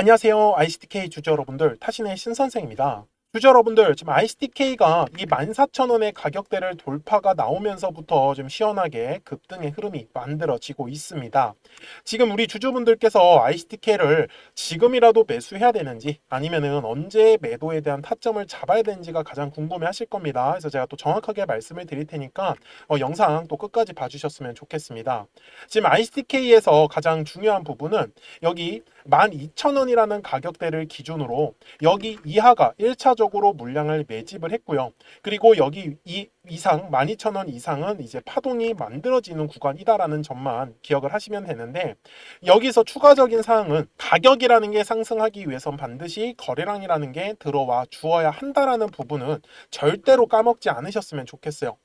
안녕하세요. ICTK 주주 여러분들, 타신의 신선생입니다. 주주 여러분들, 지금 ICTK가 이 14,000원의 가격대를 돌파가 나오면서부터 좀 시원하게 급등의 흐름이 만들어지고 있습니다. 지금 우리 주주분들께서 ICTK를 지금이라도 매수해야 되는지 아니면은 언제 매도에 대한 타점을 잡아야 되는지가 가장 궁금해 하실 겁니다. 그래서 제가 또 정확하게 말씀을 드릴 테니까 어, 영상 또 끝까지 봐주셨으면 좋겠습니다. 지금 ICTK에서 가장 중요한 부분은 여기 12,000원이라는 가격대를 기준으로 여기 이하가 1차적으로 물량을 매집을 했고요. 그리고 여기 이 이상 12,000원 이상은 이제 파동이 만들어지는 구간이다라는 점만 기억을 하시면 되는데 여기서 추가적인 사항은 가격이라는 게 상승하기 위해선 반드시 거래량이라는 게 들어와 주어야 한다라는 부분은 절대로 까먹지 않으셨으면 좋겠어요.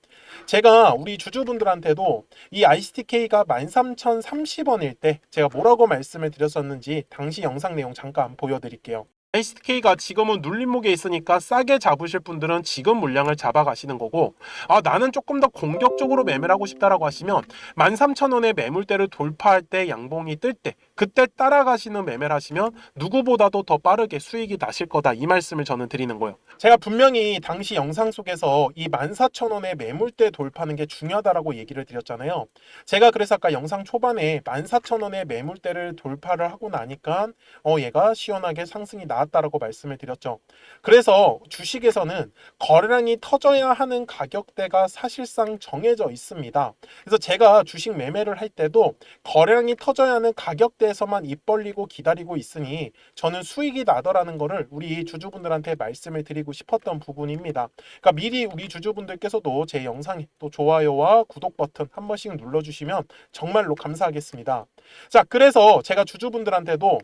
제가 우리 주주분들한테도 이 ICTK가 13,030원일 때 제가 뭐라고 말씀을 드렸었는지 당시 영상 내용 잠깐 보여드릴게요. ICTK가 지금은 눌림목에 있으니까 싸게 잡으실 분들은 지금 물량을 잡아 가시는 거고 아 나는 조금 더 공격적으로 매매를 하고 싶다라고 하시면 13,000원의 매물대를 돌파할 때 양봉이 뜰 때 그때 따라가시는 매매를 하시면 누구보다도 더 빠르게 수익이 나실 거다 이 말씀을 저는 드리는 거예요. 제가 분명히 당시 영상 속에서 이 14,000원의 매물대 돌파하는 게 중요하다라고 얘기를 드렸잖아요. 제가 그래서 아까 영상 초반에 14,000원의 매물대를 돌파를 하고 나니까 어 얘가 시원하게 상승이 나 왔다라고 말씀을 드렸죠. 그래서 주식에서는 거래량이 터져야 하는 가격대가 사실상 정해져 있습니다. 그래서 제가 주식 매매를 할 때도 거래량이 터져야 하는 가격대에서만 입 벌리고 기다리고 있으니 저는 수익이 나더라는 거를 우리 주주분들한테 말씀을 드리고 싶었던 부분입니다. 그러니까 미리 우리 주주분들께서도 제 영상에 또 좋아요와 구독 버튼 한 번씩 눌러주시면 정말로 감사하겠습니다. 자, 그래서 제가 주주분들한테도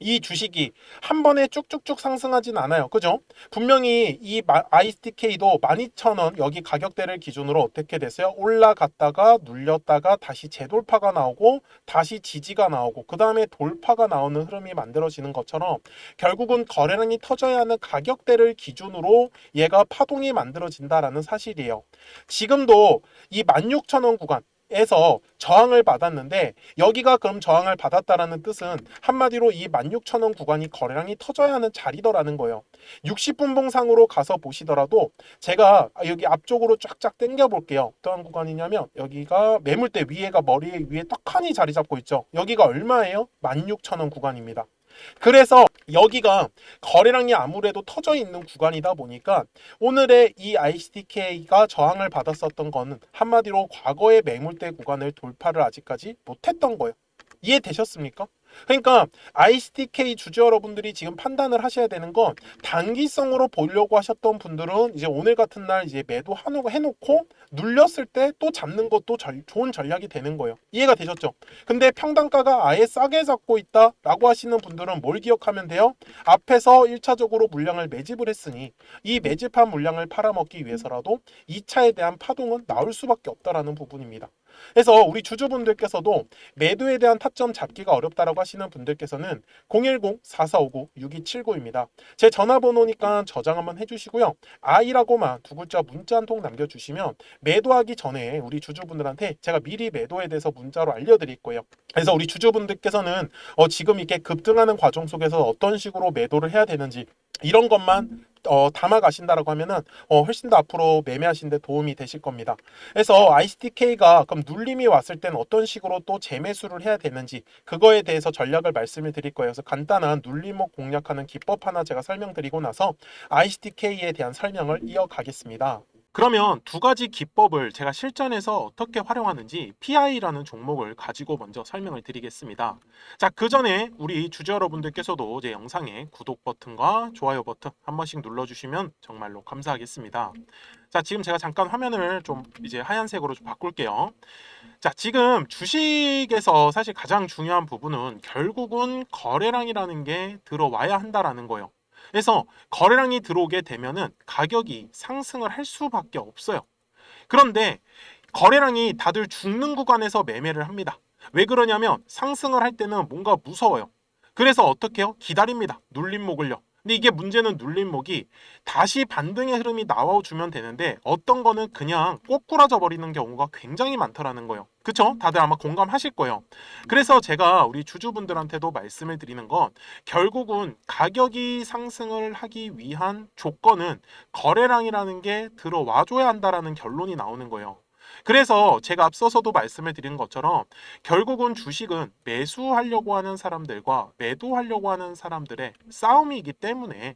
이 주식이 한 번에 쭉쭉쭉 상승하진 않아요. 그죠? 분명히 이 ISTK도 12,000원 여기 가격대를 기준으로 어떻게 됐어요? 올라갔다가 눌렸다가 다시 재돌파가 나오고 다시 지지가 나오고 그 다음에 돌파가 나오는 흐름이 만들어지는 것처럼 결국은 거래량이 터져야 하는 가격대를 기준으로 얘가 파동이 만들어진다라는 사실이에요. 지금도 이 16,000원 구간 에서 저항을 받았는데 여기가 그럼 저항을 받았다라는 뜻은 한마디로 이 16,000원 구간이 거래량이 터져야 하는 자리더라는 거예요. 60분 봉상으로 가서 보시더라도 제가 여기 앞쪽으로 쫙쫙 당겨 볼게요. 어떠한 구간이냐면 여기가 매물대 위에가 머리 위에 떡하니 자리 잡고 있죠. 여기가 얼마예요? 16,000원 구간입니다. 그래서 여기가 거래량이 아무래도 터져 있는 구간이다 보니까 오늘의 이 ICTK가 저항을 받았었던 거는 한마디로 과거의 매물대 구간을 돌파를 아직까지 못했던 거예요. 이해되셨습니까? 그러니까 ICTK 주주 여러분들이 지금 판단을 하셔야 되는 건 단기성으로 보려고 하셨던 분들은 이제 오늘 같은 날 이제 매도 해놓고 눌렸을 때 또 잡는 것도 절- 좋은 전략이 되는 거예요. 이해가 되셨죠? 근데 평단가가 아예 싸게 잡고 있다라고 하시는 분들은 뭘 기억하면 돼요? 앞에서 1차적으로 물량을 매집을 했으니 이 매집한 물량을 팔아먹기 위해서라도 2차에 대한 파동은 나올 수밖에 없다라는 부분입니다. 그래서 우리 주주분들께서도 매도에 대한 타점 잡기가 어렵다라고 하시는 분들께서는 010-4459-6279입니다. 제 전화번호니까 저장 한번 해주시고요. 아이라고만 두 글자 문자 한 통 남겨주시면 매도하기 전에 우리 주주분들한테 제가 미리 매도에 대해서 문자로 알려드릴 거예요. 그래서 우리 주주분들께서는 어, 지금 이렇게 급등하는 과정 속에서 어떤 식으로 매도를 해야 되는지 이런 것만 어, 담아 가신다라고 하면은 어, 훨씬 더 앞으로 매매하시는데 도움이 되실 겁니다. 그래서 ICTK가 그럼 눌림이 왔을 때는 어떤 식으로 또 재매수를 해야 되는지 그거에 대해서 전략을 말씀을 드릴 거예요. 그래서 간단한 눌림목 공략하는 기법 하나 제가 설명드리고 나서 ICTK에 대한 설명을 이어가겠습니다. 그러면 두 가지 기법을 제가 실전에서 어떻게 활용하는지 PI라는 종목을 가지고 먼저 설명을 드리겠습니다. 자, 그 전에 우리 주주 여러분들께서도 제 영상에 구독 버튼과 좋아요 버튼 한 번씩 눌러주시면 정말로 감사하겠습니다. 자, 지금 제가 잠깐 화면을 좀 이제 하얀색으로 좀 바꿀게요. 자, 지금 주식에서 사실 가장 중요한 부분은 결국은 거래량이라는 게 들어와야 한다라는 거예요. 그래서 거래량이 들어오게 되면은 가격이 상승을 할 수밖에 없어요. 그런데 거래량이 다들 죽는 구간에서 매매를 합니다. 왜 그러냐면 상승을 할 때는 뭔가 무서워요. 그래서 어떻게 해요? 기다립니다. 눌림목을요. 근데 이게 문제는 눌림목이 다시 반등의 흐름이 나와주면 되는데 어떤 거는 그냥 꼬꾸라져 버리는 경우가 굉장히 많더라는 거예요. 그쵸? 다들 아마 공감하실 거예요. 그래서 제가 우리 주주분들한테도 말씀을 드리는 건 결국은 가격이 상승을 하기 위한 조건은 거래량이라는 게 들어와줘야 한다라는 결론이 나오는 거예요. 그래서 제가 앞서서도 말씀을 드린 것처럼 결국은 주식은 매수하려고 하는 사람들과 매도하려고 하는 사람들의 싸움이기 때문에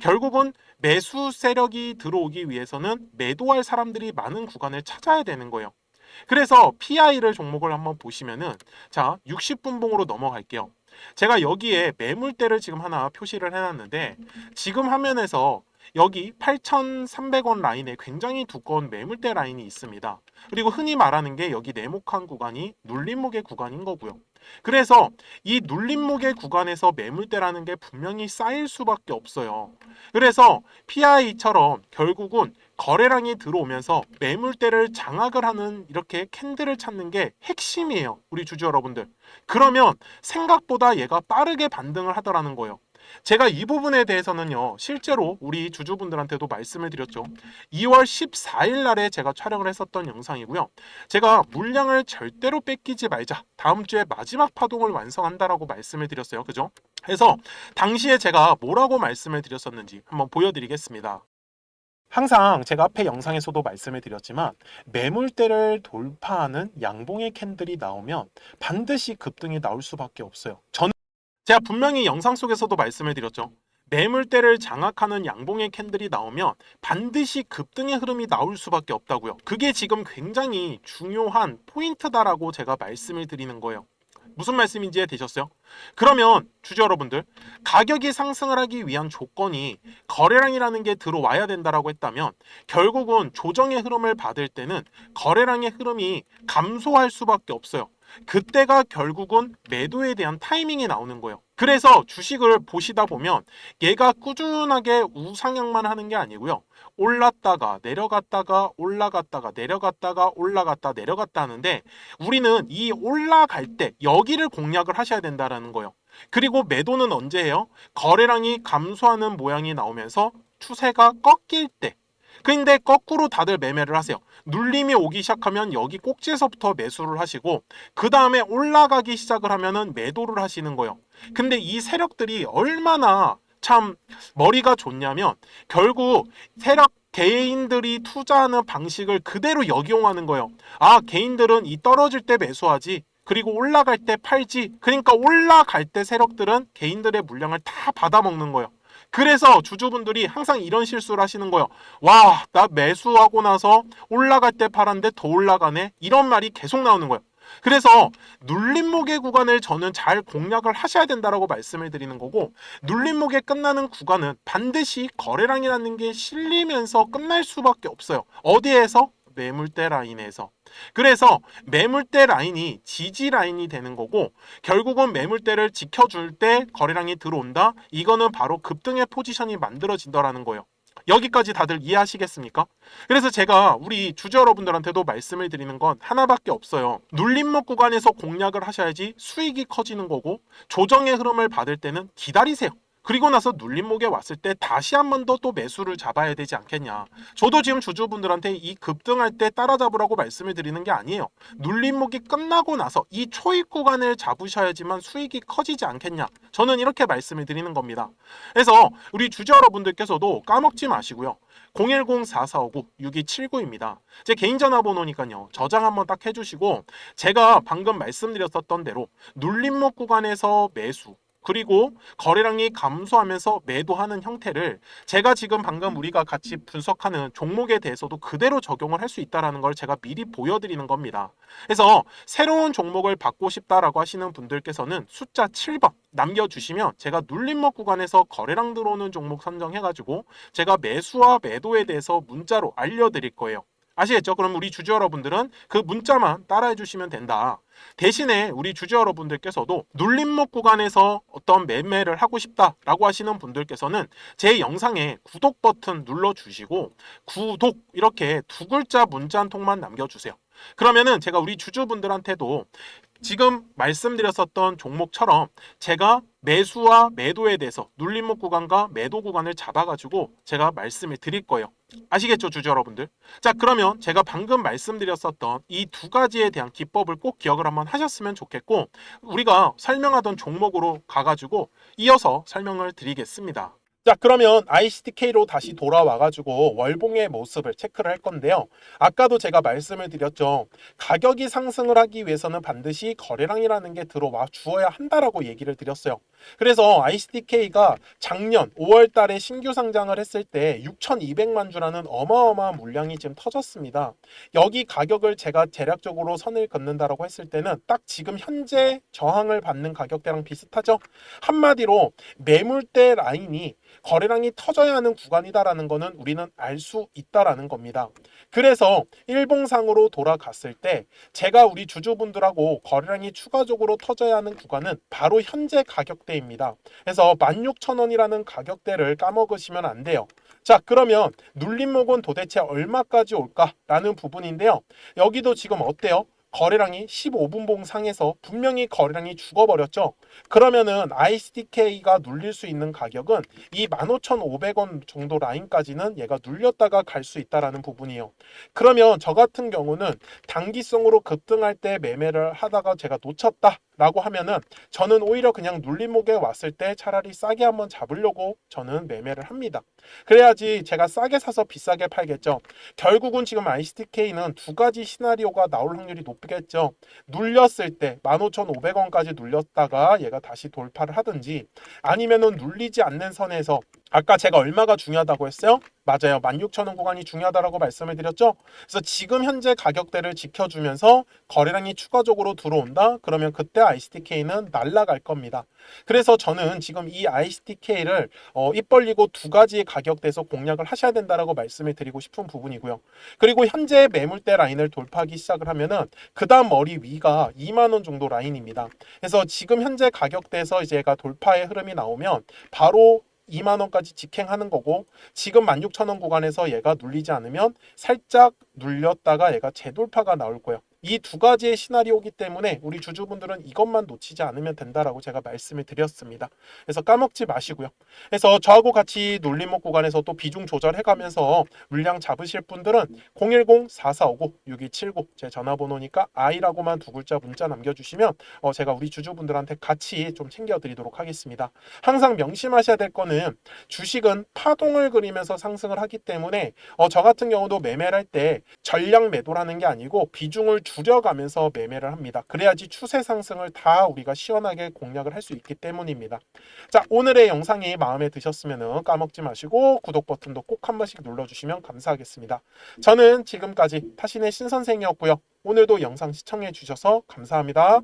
결국은 매수 세력이 들어오기 위해서는 매도할 사람들이 많은 구간을 찾아야 되는 거예요. 그래서 PI를 종목을 한번 보시면은 자 60분봉으로 넘어갈게요. 제가 여기에 매물대를 지금 하나 표시를 해놨는데 지금 화면에서 여기 8,300원 라인에 굉장히 두꺼운 매물대 라인이 있습니다. 그리고 흔히 말하는 게 여기 네모칸 구간이 눌림목의 구간인 거고요. 그래서 이 눌림목의 구간에서 매물대라는 게 분명히 쌓일 수밖에 없어요. 그래서 PI처럼 결국은 거래량이 들어오면서 매물대를 장악을 하는 이렇게 캔들을 찾는 게 핵심이에요. 우리 주주 여러분들. 그러면 생각보다 얘가 빠르게 반등을 하더라는 거예요. 제가 이 부분에 대해서는요, 실제로 우리 주주분들한테도 말씀을 드렸죠. 2월 14일 날에 제가 촬영을 했었던 영상이고요. 제가 물량을 절대로 뺏기지 말자. 다음 주에 마지막 파동을 완성한다라고 말씀을 드렸어요. 그죠? 그래서 당시에 제가 뭐라고 말씀을 드렸었는지 한번 보여드리겠습니다. 항상 제가 앞에 영상에서도 말씀을 드렸지만 매물대를 돌파하는 양봉의 캔들이 나오면 반드시 급등이 나올 수밖에 없어요. 저는 제가 분명히 영상 속에서도 말씀을 드렸죠. 매물대를 장악하는 양봉의 캔들이 나오면 반드시 급등의 흐름이 나올 수밖에 없다고요. 그게 지금 굉장히 중요한 포인트다라고 제가 말씀을 드리는 거예요. 무슨 말씀인지 이해되셨어요? 그러면 주주 여러분들 가격이 상승을 하기 위한 조건이 거래량이라는 게 들어와야 된다라고 했다면 결국은 조정의 흐름을 받을 때는 거래량의 흐름이 감소할 수밖에 없어요. 그때가 결국은 매도에 대한 타이밍이 나오는 거예요. 그래서 주식을 보시다 보면 얘가 꾸준하게 우상향만 하는 게 아니고요. 올랐다가 내려갔다가 올라갔다가 내려갔다가 올라갔다 내려갔다 하는데 우리는 이 올라갈 때 여기를 공략을 하셔야 된다라는 거예요. 그리고 매도는 언제 해요? 거래량이 감소하는 모양이 나오면서 추세가 꺾일 때. 근데 거꾸로 다들 매매를 하세요. 눌림이 오기 시작하면 여기 꼭지에서부터 매수를 하시고 그 다음에 올라가기 시작을 하면은 매도를 하시는 거예요. 근데 이 세력들이 얼마나 참 머리가 좋냐면 결국 세력 개인들이 투자하는 방식을 그대로 역용하는 거예요. 아, 개인들은 이 떨어질 때 매수하지. 그리고 올라갈 때 팔지. 그러니까 올라갈 때 세력들은 개인들의 물량을 다 받아먹는 거예요. 그래서 주주분들이 항상 이런 실수를 하시는 거예요. 와, 나 매수하고 나서 올라갈 때 팔았는데 더 올라가네. 이런 말이 계속 나오는 거예요. 그래서 눌림목의 구간을 저는 잘 공략을 하셔야 된다라고 말씀을 드리는 거고 눌림목에 끝나는 구간은 반드시 거래량이라는 게 실리면서 끝날 수밖에 없어요. 어디에서? 매물대 라인에서. 그래서 매물대 라인이 지지 라인이 되는 거고 결국은 매물대를 지켜줄 때 거래량이 들어온다. 이거는 바로 급등의 포지션이 만들어진다라는 거예요. 여기까지 다들 이해하시겠습니까? 그래서 제가 우리 주주 여러분들한테도 말씀을 드리는 건 하나밖에 없어요. 눌림목 구간에서 공략을 하셔야지 수익이 커지는 거고 조정의 흐름을 받을 때는 기다리세요. 그리고 나서 눌림목에 왔을 때 다시 한 번 더 또 매수를 잡아야 되지 않겠냐. 저도 지금 주주분들한테 이 급등할 때 따라잡으라고 말씀을 드리는 게 아니에요. 눌림목이 끝나고 나서 이 초입 구간을 잡으셔야지만 수익이 커지지 않겠냐. 저는 이렇게 말씀을 드리는 겁니다. 그래서 우리 주주 여러분들께서도 까먹지 마시고요. 010-4459-6279입니다. 제 개인 전화번호니까요. 저장 한번 딱 해주시고 제가 방금 말씀드렸었던 대로 눌림목 구간에서 매수 그리고 거래량이 감소하면서 매도하는 형태를 제가 지금 방금 우리가 같이 분석하는 종목에 대해서도 그대로 적용을 할 수 있다라는 걸 제가 미리 보여드리는 겁니다. 그래서 새로운 종목을 받고 싶다라고 하시는 분들께서는 숫자 7번 남겨주시면 제가 눌림목 구간에서 거래량 들어오는 종목 선정해가지고 제가 매수와 매도에 대해서 문자로 알려드릴 거예요. 아시겠죠? 그럼 우리 주주 여러분들은 그 문자만 따라해 주시면 된다. 대신에 우리 주주 여러분들께서도 눌림목 구간에서 어떤 매매를 하고 싶다라고 하시는 분들께서는 제 영상에 구독 버튼 눌러 주시고 구독 이렇게 두 글자 문자 한 통만 남겨 주세요. 그러면은 제가 우리 주주분들한테도 지금 말씀드렸었던 종목처럼 제가 매수와 매도에 대해서 눌림목 구간과 매도 구간을 잡아가지고 제가 말씀을 드릴 거예요. 아시겠죠, 주주 여러분들? 자, 그러면 제가 방금 말씀드렸었던 이 두 가지에 대한 기법을 꼭 기억을 한번 하셨으면 좋겠고, 우리가 설명하던 종목으로 가가지고 이어서 설명을 드리겠습니다. 자, 그러면 ICTK로 다시 돌아와가지고 월봉의 모습을 체크를 할 건데요. 아까도 제가 말씀을 드렸죠. 가격이 상승을 하기 위해서는 반드시 거래량이라는 게 들어와 주어야 한다라고 얘기를 드렸어요. 그래서 ICTK가 작년 5월 달에 신규 상장을 했을 때 6,200만 주라는 어마어마한 물량이 지금 터졌습니다. 여기 가격을 제가 대략적으로 선을 긋는다라고 했을 때는 딱 지금 현재 저항을 받는 가격대랑 비슷하죠. 한마디로 매물대 라인이 거래량이 터져야 하는 구간이다라는 거는 우리는 알 수 있다라는 겁니다. 그래서 일봉상으로 돌아갔을 때 제가 우리 주주분들하고 거래량이 추가적으로 터져야 하는 구간은 바로 현재 가격대입니다. 그래서 16,000원이라는 가격대를 까먹으시면 안 돼요. 자, 그러면 눌림목은 도대체 얼마까지 올까라는 부분인데요. 여기도 지금 어때요? 거래량이 15분봉 상에서 분명히 거래량이 죽어버렸죠. 그러면은 ICTK가 눌릴 수 있는 가격은 이 15,500원 정도 라인까지는 얘가 눌렸다가 갈 수 있다라는 부분이에요. 그러면 저 같은 경우는 단기성으로 급등할 때 매매를 하다가 제가 놓쳤다 라고 하면은 저는 오히려 그냥 눌림목에 왔을 때 차라리 싸게 한번 잡으려고 저는 매매를 합니다. 그래야지 제가 싸게 사서 비싸게 팔겠죠. 결국은 지금 ICTK는 두 가지 시나리오가 나올 확률이 높겠죠. 눌렸을 때 15,500원까지 눌렸다가 얘가 다시 돌파를 하든지 아니면은 눌리지 않는 선에서 아까 제가 얼마가 중요하다고 했어요? 맞아요. 16,000원 구간이 중요하다라고 말씀을 드렸죠. 그래서 지금 현재 가격대를 지켜주면서 거래량이 추가적으로 들어온다. 그러면 그때 ICTK는 날라갈 겁니다. 그래서 저는 지금 이 ICTK를 어, 입 벌리고 두 가지의 가격대에서 공략을 하셔야 된다라고 말씀을 드리고 싶은 부분이고요. 그리고 현재 매물대 라인을 돌파하기 시작을 하면은 그 다음 머리 위가 2만 원 정도 라인입니다. 그래서 지금 현재 가격대에서 이제 가 돌파의 흐름이 나오면 바로 2만 원까지 직행하는 거고 지금 16,000원 구간에서 얘가 눌리지 않으면 살짝 눌렸다가 얘가 재돌파가 나올 거예요. 이 두 가지의 시나리오기 때문에 우리 주주분들은 이것만 놓치지 않으면 된다라고 제가 말씀을 드렸습니다. 그래서 까먹지 마시고요. 그래서 저하고 같이 눌림목 구간에서 또 비중 조절해 가면서 물량 잡으실 분들은 010-4459-6279 제 전화번호니까 I라고만 두 글자 문자 남겨주시면 어, 제가 우리 주주분들한테 같이 좀 챙겨드리도록 하겠습니다. 항상 명심하셔야 될 거는 주식은 파동을 그리면서 상승을 하기 때문에 어, 저 같은 경우도 매매를 할 때 전량 매도라는 게 아니고 비중을 줄여가면서 매매를 합니다. 그래야지 추세 상승을 다 우리가 시원하게 공략을 할 수 있기 때문입니다. 자 오늘의 영상이 마음에 드셨으면 까먹지 마시고 구독 버튼도 꼭 한 번씩 눌러주시면 감사하겠습니다. 저는 지금까지 타신의 신선생이었고요. 오늘도 영상 시청해 주셔서 감사합니다.